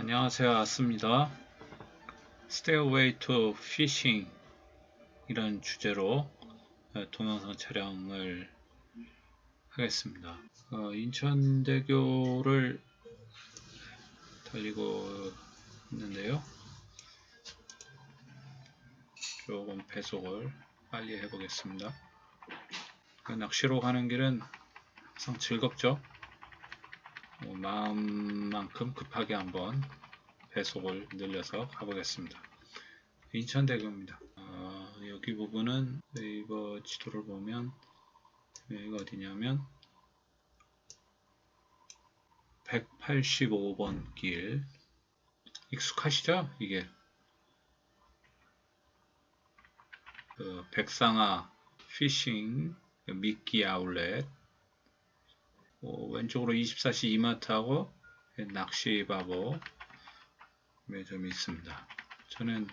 안녕하세요 아스입니다. Stairway to Fishing 이런 주제로 어, 동영상 촬영을 하겠습니다. 어, 인천대교를 달리고 있는데요. 조금 배속을 빨리 해보겠습니다. 그 낚시로 가는 길은 항상 즐겁죠? 뭐 마음만큼 급하게 한번 배속을 늘려서 가보겠습니다. 인천대교입니다. 어, 여기 부분은 네이버 지도를 보면 여기가 어디냐면 185번 길 익숙하시죠? 이게 그 백상아 피싱 미끼 아울렛 어, 왼쪽으로 24시 이마트하고 낚시바보 매점이 있습니다. 저는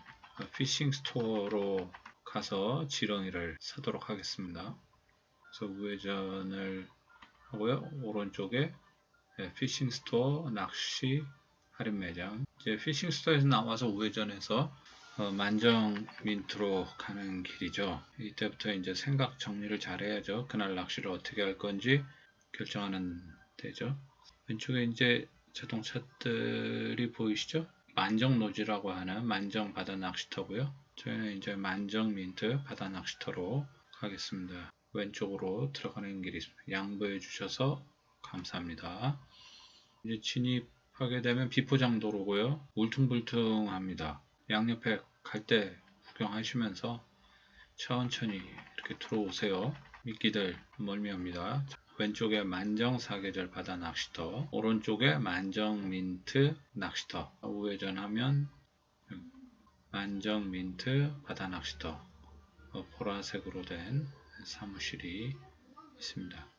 피싱 스토어로 가서 지렁이를 사도록 하겠습니다. 그래서 우회전을 하고요. 오른쪽에 예, 피싱 스토어 낚시 할인 매장 이제 피싱 스토어에서 나와서 우회전해서 어, 만정 민트로 가는 길이죠. 이때부터 이제 생각 정리를 잘 해야죠. 그날 낚시를 어떻게 할 건지 결정하는 데죠. 왼쪽에 이제 자동차들이 보이시죠? 만정 노지라고 하는 만정 바다 낚시터고요. 저희는 이제 만정 민트 바다 낚시터로 가겠습니다. 왼쪽으로 들어가는 길이 있습니다. 양보해 주셔서 감사합니다. 이제 진입하게 되면 비포장 도로고요. 울퉁불퉁합니다. 양옆에 갈 때 구경하시면서 천천히 이렇게 들어오세요. 미끼들 멀미합니다. 왼쪽에 만정 사계절 바다 낚시터, 오른쪽에 만정 민트 낚시터. 우회전하면 만정 민트 바다 낚시터. 어, 보라색으로 된 사무실이 있습니다.